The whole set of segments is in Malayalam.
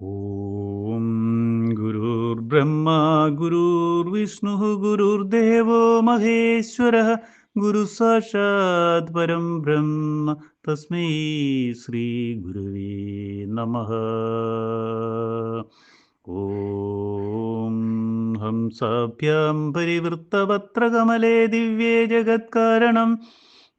ഓം ഗുരുർബ്രഹ്മ ഗുരുർവിഷ്ണു ഗുരുർദേവോ മഹേശ്വര ഗുരു സാക്ഷാത് പരം ബ്രഹ്മ തസ്മൈ ശ്രീ ഗുരുവേ നമഃ. ഓം ഹംസാഭ്യാം പരിവൃത്തപത്രകമലേ ദിവ്യേ ജഗത്കാരണം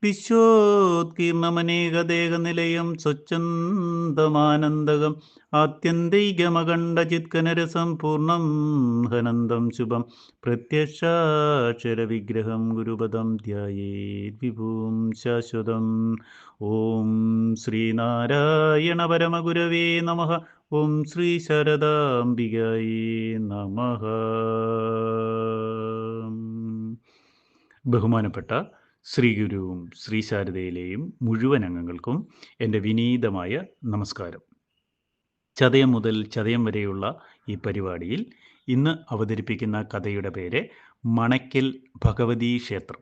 വിശ്വോത്കീർണമനേകദേഹനിലയം സ്വച്ഛന്തമാനന്ദകം ആത്യന്തികമഖണ്ഡചിത്കനരസം പൂർണം ഹനന്തം ശുഭം. പ്രത്യക്ഷാക്ഷരവിഗ്രഹം ഗുരുപദം ധ്യായേത് വിഭൂം ശാശ്വതം. ഓം ശ്രീനാരായണ പരമഗുരവേ നമ. ഓം ശ്രീ ശരദാംബികായേ നമ. ബഹുമാനപ്പെട്ട ശ്രീഗുരുവും ശ്രീശാരദയിലെയും മുഴുവൻ അംഗങ്ങൾക്കും എന്റെ വിനീതമായ നമസ്കാരം. ചതയം മുതൽ ചതയം വരെയുള്ള ഈ പരിപാടിയിൽ ഇന്ന് അവതരിപ്പിക്കുന്ന കഥയുടെ പേര് മണക്കൽ ഭഗവതി ക്ഷേത്രം.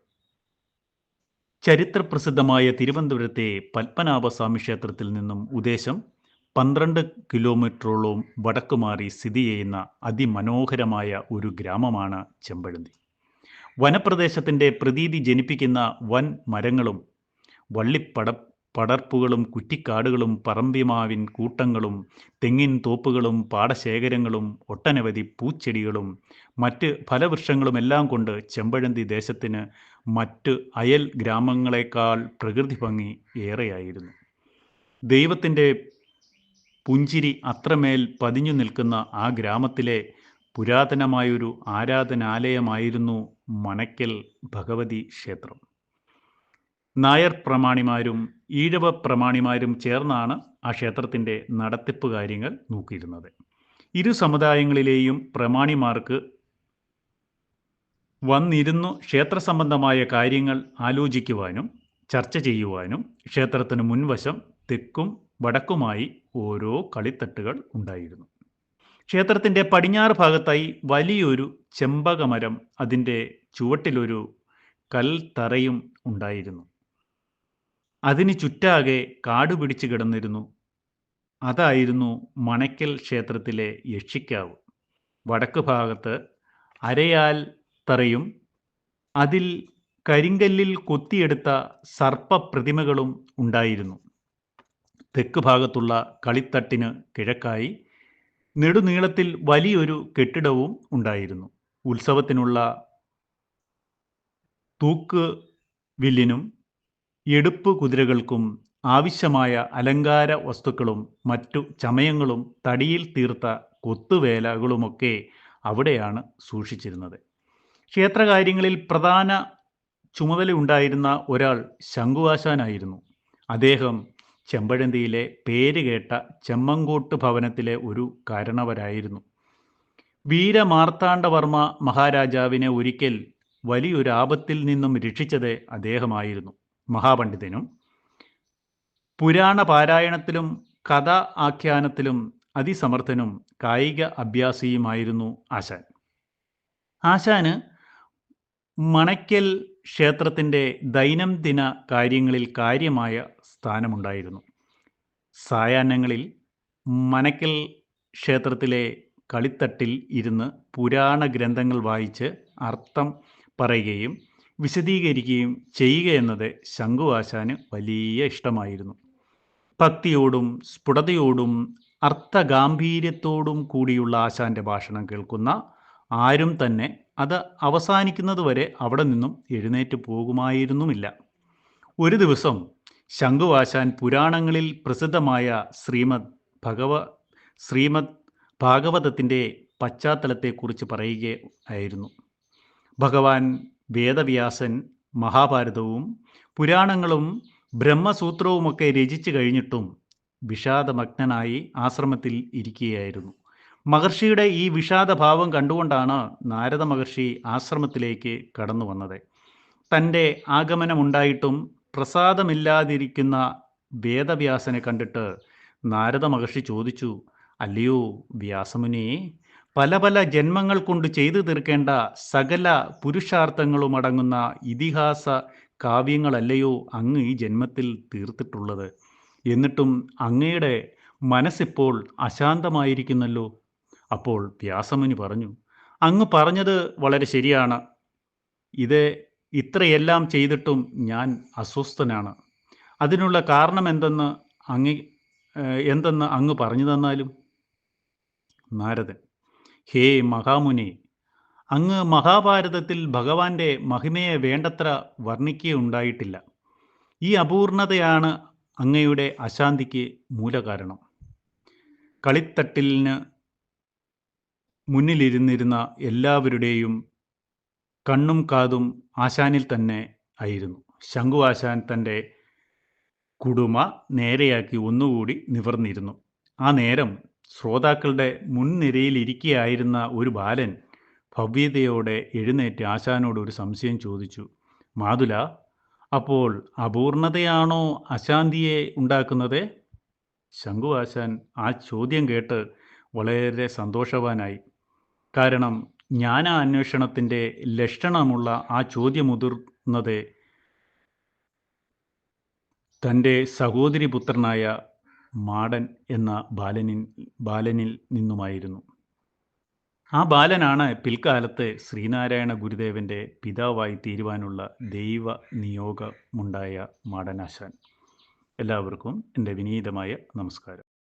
ചരിത്രപ്രസിദ്ധമായ തിരുവനന്തപുരത്തെ പത്മനാഭസ്വാമി ക്ഷേത്രത്തിൽ നിന്നും ഉദ്ദേശം പന്ത്രണ്ട് കിലോമീറ്ററോളം വടക്കുമാറി സ്ഥിതി ചെയ്യുന്ന അതിമനോഹരമായ ഒരു ഗ്രാമമാണ് ചെമ്പഴന്തി. വനപ്രദേശത്തിന്റെ പ്രതീതി ജനിപ്പിക്കുന്ന വൻ മരങ്ങളും വള്ളിപ്പട പടർപ്പുകളും കുറ്റിക്കാടുകളും പറമ്പിമാവിൻ കൂട്ടങ്ങളും തെങ്ങിൻ തോപ്പുകളും പാടശേഖരങ്ങളും ഒട്ടനവധി പൂച്ചെടികളും മറ്റ് ഫലവൃക്ഷങ്ങളുമെല്ലാം കൊണ്ട് ചെമ്പഴന്തി ദേശത്തിന് മറ്റ് അയൽ ഗ്രാമങ്ങളെക്കാൾ പ്രകൃതി ഭംഗി ഏറെയായിരുന്നു. ദൈവത്തിന്റെ പുഞ്ചിരി അത്രമേൽ പതിഞ്ഞു നിൽക്കുന്ന ആ ഗ്രാമത്തിലെ പുരാതനമായൊരു ആരാധനാലയമായിരുന്നു മണയ്ക്കൽ ഭഗവതി ക്ഷേത്രം. നായർ പ്രമാണിമാരും ഈഴവ പ്രമാണിമാരും ചേർന്നാണ് ആ ക്ഷേത്രത്തിന്റെ നടത്തിപ്പ് കാര്യങ്ങൾ നോക്കിയിരുന്നത്. ഇരു സമുദായങ്ങളിലെയും പ്രമാണിമാർക്ക് വന്നിരുന്നു ക്ഷേത്ര സംബന്ധമായ കാര്യങ്ങൾ ആലോചിക്കുവാനും ചർച്ച ചെയ്യുവാനും ക്ഷേത്രത്തിന് മുൻവശം തെക്കും വടക്കുമായി ഓരോ കളിത്തട്ടുകൾ ഉണ്ടായിരുന്നു. ക്ഷേത്രത്തിന്റെ പടിഞ്ഞാറ് ഭാഗത്തായി വലിയൊരു ചെമ്പകമരം അതിന്റെ ചുവട്ടിലൊരു കൽത്തറയും ഉണ്ടായിരുന്നു. അതിന് ചുറ്റാകെ കാട് പിടിച്ചു കിടന്നിരുന്നു. അതായിരുന്നു മണയ്ക്കൽ ക്ഷേത്രത്തിലെ യക്ഷിക്കാവ്. വടക്ക് ഭാഗത്ത് അരയാൽ തറയും അതിൽ കരിങ്കല്ലിൽ കൊത്തിയെടുത്ത സർപ്പപ്രതിമകളും ഉണ്ടായിരുന്നു. തെക്ക് ഭാഗത്തുള്ള കളിത്തട്ടിന് കിഴക്കായി നെടുനീളത്തിൽ വലിയൊരു കെട്ടിടവും ഉണ്ടായിരുന്നു. ഉത്സവത്തിനുള്ള തൂക്ക് വില്ലിനും എടുപ്പ് കുതിരകൾക്കും ആവശ്യമായ അലങ്കാര വസ്തുക്കളും മറ്റു ചമയങ്ങളും തടിയിൽ തീർത്ത കൊത്തുവേലകളുമൊക്കെ അവിടെയാണ് സൂക്ഷിച്ചിരുന്നത്. ക്ഷേത്രകാര്യങ്ങളിൽ പ്രധാന ചുമതലയുണ്ടായിരുന്ന ഒരാൾ ശംഖുവാശാനായിരുന്നു. അദ്ദേഹം ചെമ്പഴന്തിയിലെ പേരുകേട്ട ചെമ്മങ്കോട്ട് ഭവനത്തിലെ ഒരു കാരണവരായിരുന്നു. വീരമാർത്താണ്ഡവർമ്മ മഹാരാജാവിനെ ഒരിക്കൽ വലിയൊരു ആപത്തിൽ നിന്നും രക്ഷിച്ചത് അദ്ദേഹമായിരുന്നു. മഹാപണ്ഡിതനും പുരാണ പാരായണത്തിലും കഥ ആഖ്യാനത്തിലും അതിസമർത്ഥനും കായിക അഭ്യാസിയുമായിരുന്നു ആശാൻ. ആശാന് മണയ്ക്കൽ ക്ഷേത്രത്തിന്റെ ദൈനംദിന കാര്യങ്ങളിൽ കാര്യമായ സ്ഥാനമുണ്ടായിരുന്നു. സായാഹ്നങ്ങളിൽ മനക്കൽ ക്ഷേത്രത്തിലെ കളിത്തട്ടിൽ ഇരുന്ന് പുരാണ ഗ്രന്ഥങ്ങൾ വായിച്ച് അർത്ഥം പറയുകയും വിശദീകരിക്കുകയും ചെയ്യുക എന്നത് ശംഖുവാശാന് വലിയ ഇഷ്ടമായിരുന്നു. ഭക്തിയോടും സ്ഫുടതയോടും അർത്ഥഗാംഭീര്യത്തോടും കൂടിയുള്ള ആശാന്റെ ഭാഷണം കേൾക്കുന്ന ആരും തന്നെ അത് അവസാനിക്കുന്നതുവരെ അവിടെ നിന്നും എഴുന്നേറ്റ് പോകുമായിരുന്നുമില്ല. ഒരു ദിവസം ശംഖുവാശാൻ പുരാണങ്ങളിൽ പ്രസിദ്ധമായ ശ്രീമദ് ഭഗവ ശ്രീമദ് ഭാഗവതത്തിന്റെ പശ്ചാത്തലത്തെക്കുറിച്ച് പറയുകയായിരുന്നു ഭഗവാൻ വേദവ്യാസൻ മഹാഭാരതവും പുരാണങ്ങളും ബ്രഹ്മസൂത്രവുമൊക്കെ രചിച്ചു കഴിഞ്ഞിട്ടും വിഷാദമഗ്നനായി ആശ്രമത്തിൽ ഇരിക്കുകയായിരുന്നു. മഹർഷിയുടെ ഈ വിഷാദഭാവം കണ്ടുകൊണ്ടാണ് നാരദ മഹർഷി ആശ്രമത്തിലേക്ക് കടന്നു വന്നത് തന്റെ ആഗമനമുണ്ടായിട്ടും പ്രസാദമില്ലാതിരിക്കുന്ന വേദവ്യാസനെ കണ്ടിട്ട് നാരദ മഹർഷി ചോദിച്ചു അല്ലയോ വ്യാസമുനി പല പല ജന്മങ്ങൾ കൊണ്ട് ചെയ്തു തീർക്കേണ്ട സകല പുരുഷാർത്ഥങ്ങളും അടങ്ങുന്ന ഇതിഹാസ കാവ്യങ്ങളല്ലയോ അങ്ങ് ഈ ജന്മത്തിൽ തീർത്തിട്ടുള്ളത്? എന്നിട്ടും അങ്ങയുടെ മനസ്സിപ്പോൾ അശാന്തമായിരിക്കുന്നല്ലോ. അപ്പോൾ വ്യാസമുനി പറഞ്ഞു അങ്ങ് പറഞ്ഞത് വളരെ ശരിയാണ്. ഇത് ഇത്രയെല്ലാം ചെയ്തിട്ടും ഞാൻ അസ്വസ്ഥനാണ്. അതിനുള്ള കാരണം എന്തെന്ന് അങ്ങ് എന്തെന്ന് അങ്ങ് പറഞ്ഞു തന്നാലും? നാരദൻ ഹേ മഹാമുനി അങ്ങ് മഹാഭാരതത്തിൽ ഭഗവാന്റെ മഹിമയെ വേണ്ടത്ര വർണിക്കുകയുണ്ടായിട്ടില്ല. ഈ അപൂർണതയാണ് അങ്ങയുടെ അശാന്തിക്ക് മൂലകാരണം. കളിത്തട്ടിലിന് മുന്നിലിരുന്നിരുന്ന എല്ലാവരുടെയും കണ്ണും കാതും ആശാനിൽ തന്നെ ആയിരുന്നു. ശംഖു ആശാൻ തന്റെ കുടുമ നേരെയാക്കി ഒന്നുകൂടി നിവർന്നിരുന്നു. ആ നേരം ശ്രോതാക്കളുടെ മുൻനിരയിലിരിക്കുകയായിരുന്ന ഒരു ബാലൻ ഭവ്യതയോടെ എഴുന്നേറ്റ് ആശാനോട് ഒരു സംശയം ചോദിച്ചു. മാതുല അപ്പോൾ അപൂർണതയാണോ അശാന്തിയെ ഉണ്ടാക്കുന്നത്? ശംഖു ആശാൻ ആ ചോദ്യം കേട്ട് വളരെ സന്തോഷവാനായി. കാരണം ജ്ഞാന അന്വേഷണത്തിന്റെ ലക്ഷണമുള്ള ആ ചോദ്യമുതിർന്നത് തന്റെ സഹോദരി പുത്രനായ മാടൻ എന്ന ബാലനിൽ ബാലനിൽ നിന്നുമായിരുന്നു. ആ ബാലനാണ് പിൽക്കാലത്ത് ശ്രീനാരായണ ഗുരുദേവന്റെ പിതാവായി തീരുവാനുള്ള ദൈവ നിയോഗമുണ്ടായ മാടനാശാൻ. എല്ലാവർക്കും എന്റെ വിനീതമായ നമസ്കാരം.